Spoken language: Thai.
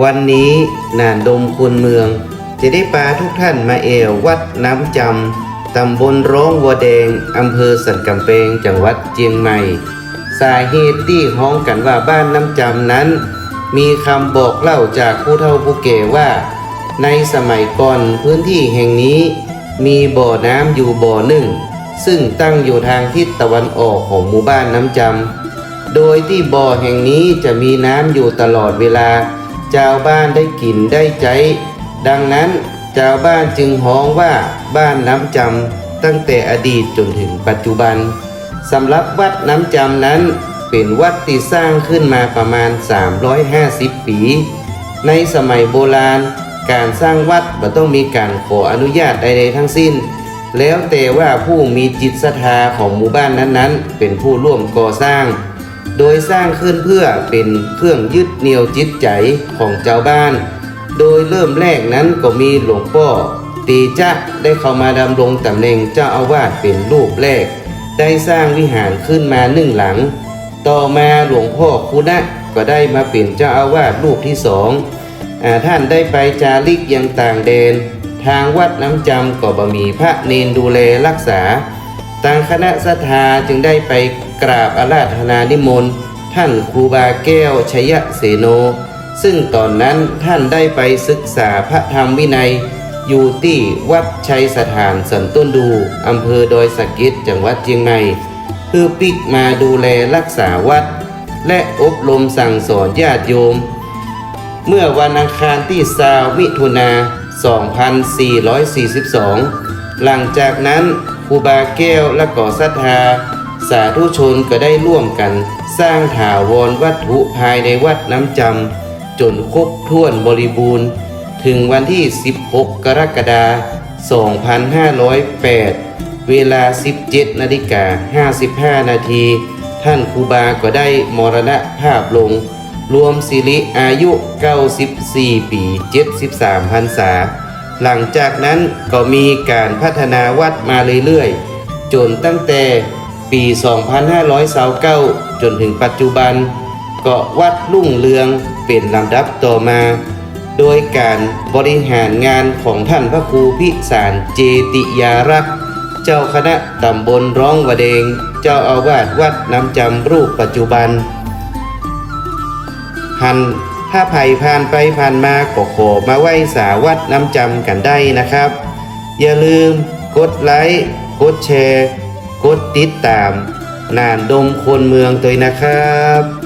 วันนี้นานดมคนเมือง จะได้ปาทุกท่านมาเอววัดน้ำจำตำบลร้องวัวแดงอำเภอสันกำเปงจังหวัดเจียงใหม่ สาเหตุที่ฮ้องกันว่าบ้านน้ำจำนั้น มีคำบอกเล่าจากผู้เฒ่าผู้แก่ว่า ในสมัยก่อนพื้นที่แห่งนี้ มีบ่อน้ำอยู่บ่อหนึ่ง ซึ่งตั้งอยู่ทางทิศตะวันออกของหมู่บ้านน้ำจำโดยที่บ่อแห่งนี้จะมีน้ำอยู่ตลอดเวลา ชาวบ้านได้กินได้ใจดังนั้นชาวบ้านจึงฮ้องว่าบ้านน้ำจำตั้งแต่อดีตจนถึงปัจจุบันสำหรับวัดน้ำจำนั้นเป็นวัดที่สร้างขึ้นมาประมาณ 350 ปี ในสมัยโบราณ การสร้างวัดไม่ต้องมีการขออนุญาตใดๆทั้งสิ้น แล้วแต่ว่าผู้มีจิตศรัทธาของหมู่บ้านนั้นๆ เป็นผู้ร่วมก่อสร้าง โดยสร้างขึ้นเพื่อเป็นเครื่องยึดเหนี่ยวจิตใจของเจ้าบ้าน โดยเริ่มแรกนั้นก็มีหลวงพ่อตีจักได้เข้ามาดำรงตำแหน่งเจ้าอาวาสเป็นรูปแรก ได้สร้างวิหารขึ้นมาหนึ่งหลัง ต่อมาหลวงพ่อคุณะก็ได้มาเป็นเจ้าอาวาสรูปที่สองอท่านได้ไปจาริกยังต่างแดน ทางวัดน้ำจำก็บ่มีพระเนนดูแลรักษาทางคณะศรัทธาจึงได้ไปกราบอาราธนานิมนต์ท่านครูบาแก้วชยเสโน ซึ่งตอนนั้นท่านได้ไปศึกษาพระธรรมวินัย อยู่ที่วัดชัยสถานสันต้นดูอำเภอดอยสะเก็ดจังหวัดเชียงใหม่เพื่อปิกมาดูแลรักษาวัด และอบรมสั่งสอนญาติโยม เมื่อวันอังคารที่สาวิถุนา 2442 หลังจากนั้นครูบาแก้วและก่อศรัทธา สาธุชนก็ได้ร่วมกัน สร้างถาวรวัตถุภายในวัดน้ำจำจนครบถ้วนบริบูรณ์ ถึงวันที่ 16 กรกฎาคม 2508 เวลา 17 นาฬิกา 55 นาที ท่านครูบาก็ได้มรณภาพลง รวมสิริอายุ 94 ปี 73 พรรษา หลังจากนั้นก็มีการพัฒนาวัดมาเรื่อยๆ จนตั้งแต่ ปี 2529จนถึงปัจจุบัน เก็วัดรุ่งเรืองเป็นลำดับต่อมา โดยการบริหารงานของท่านพระครูพิสารเจติยารักษ์เจ้าคณะตำบลร้องวะเดง เจ้าอาวาสวัดน้ำจำรูปปัจจุบันหันถ้าไผ่ผ่านไปผ่านมาก็ขอมาไหว้สาวัดน้ำจำกันได้นะครับ อย่าลืมกดไลค์ กดแชร์ กดติดตามนานดมคนเมืองตัวนะครับ